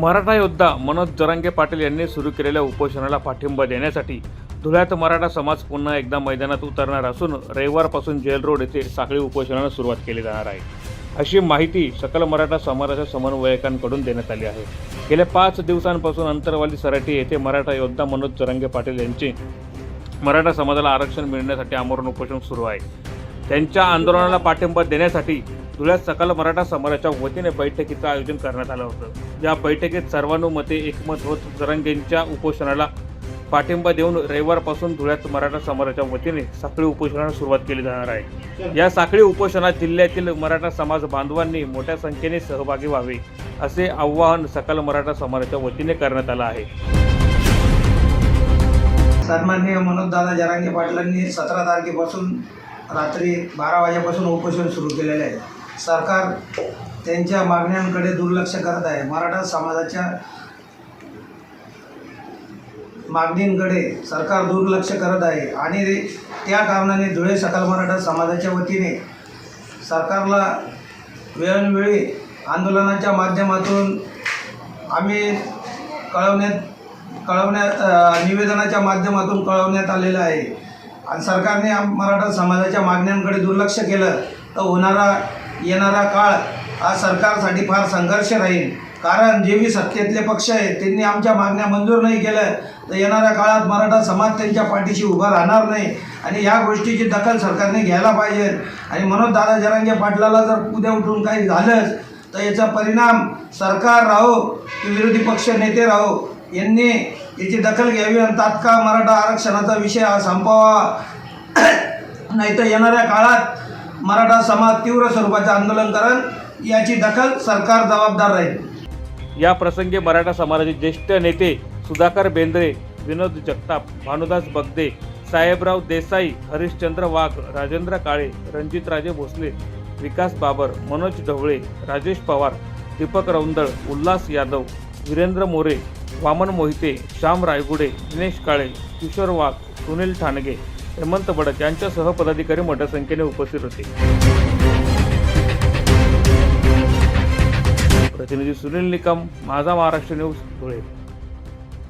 मराठा योद्धा मनोज जरांगे पाटील यांनी सुरू केलेल्या उपोषणाला पाठिंबा देण्यासाठी धुळ्यात मराठा समाज पुन्हा एकदा मैदानात उतरणार असून रविवारपासून जेल रोड येथे साखळी उपोषणाला सुरुवात केली जाणार आहे. अशी माहिती सकल मराठा समाजाच्या समन्वयकांकडून देण्यात आली आहे. गेल्या पाच दिवसांपासून अंतरवाली सराटी येथे मराठा योद्धा मनोज जरांगे पाटील यांचे मराठा समाजाला आरक्षण मिळण्यासाठी आमरण उपोषण सुरू आहे. त्यांच्या आंदोलनाला पाठिंबा देण्यासाठी धुळ्यात सकल मराठा समाजाच्या वतीने बैठकीचं आयोजन करण्यात आलं होतं. या बैठकीत सर्वानुमते एकमत होत जरंगेंच्या उपोषणाला पाठिंबा देऊन रविवारपासून धुळ्यात मराठा समाजाच्या वतीने साखळी उपोषणाला सुरुवात केली जाणार आहे. या साखळी उपोषणात जिल्ह्यातील मराठा समाज बांधवांनी मोठ्या संख्येने सहभागी व्हावे असे आवाहन सकल मराठा समाजाच्या वतीने करण्यात आलं आहे. सन्माननीय मनोजदादा जरांगे पाटलांनी सतरा तारखेपासून रात्री बारा वाजेपासून उपोषण सुरू केलेले आहे. सरकार त्यांच्या मागण्यांकडे दुर्लक्ष करत आहे. मराठा समाजाच्या मागणींकडे सरकार दुर्लक्ष करत आहे. आणि त्या कारणाने धुळे सकल मराठा समाजाच्या वतीने सरकारला वेळोवेळी आंदोलनाच्या माध्यमातून आम्ही कळवण्यात कळवण्यात निवेदनाच्या माध्यमातून कळवण्यात आलेलं आहे. आणि सरकारने आम- मराठा समाजाच्या मागण्यांकडे दुर्लक्ष केलं तर होणारा येणारा काळ हा सरकारसाठी फार संघर्ष राहील. कारण जे बी सत्तेतले पक्ष आहेत त्यांनी आमच्या मागण्या मंजूर नाही केलं तर येणाऱ्या काळात मराठा समाज त्यांच्या पाठीशी उभा राहणार नाही. आणि या गोष्टीची दखल सरकारने घ्यायला पाहिजे. आणि म्हणून दादा जरांगे पाटलाला जर उद्या उठून काही झालंच तर याचा परिणाम सरकार राहो की विरोधी पक्ष नेते राहो यांनी याची दखल घ्यावी आणि तात्काळ मराठा आरक्षणाचा विषय हा संपावा. नाही तर येणाऱ्या काळात मराठा समाज तीव्र स्वरूपाचे आंदोलन करण याची दखल सरकार जबाबदार राहील. या प्रसंगी मराठा समाजाचे ज्येष्ठ नेते सुधाकर बेंद्रे विनोद जगताप भानुदास बगदे साहेबराव देसाई हरिश्चंद्र वाघ राजेंद्र काळे रणजितराजे भोसले विकास बाबर मनोज ढवळे राजेश पवार दीपक रौंदळ उल्हास यादव वीरेंद्र मोरे वामन मोहिते श्याम रायगुडे दिनेश काळे किशोर वाघ सुनील ठाणगे हेमंत बडक यांच्यासह पदाधिकारी मोठ्या संख्येने उपस्थित होते. प्रतिनिधी सुनील निकम माझा महाराष्ट्र न्यूज धुळे.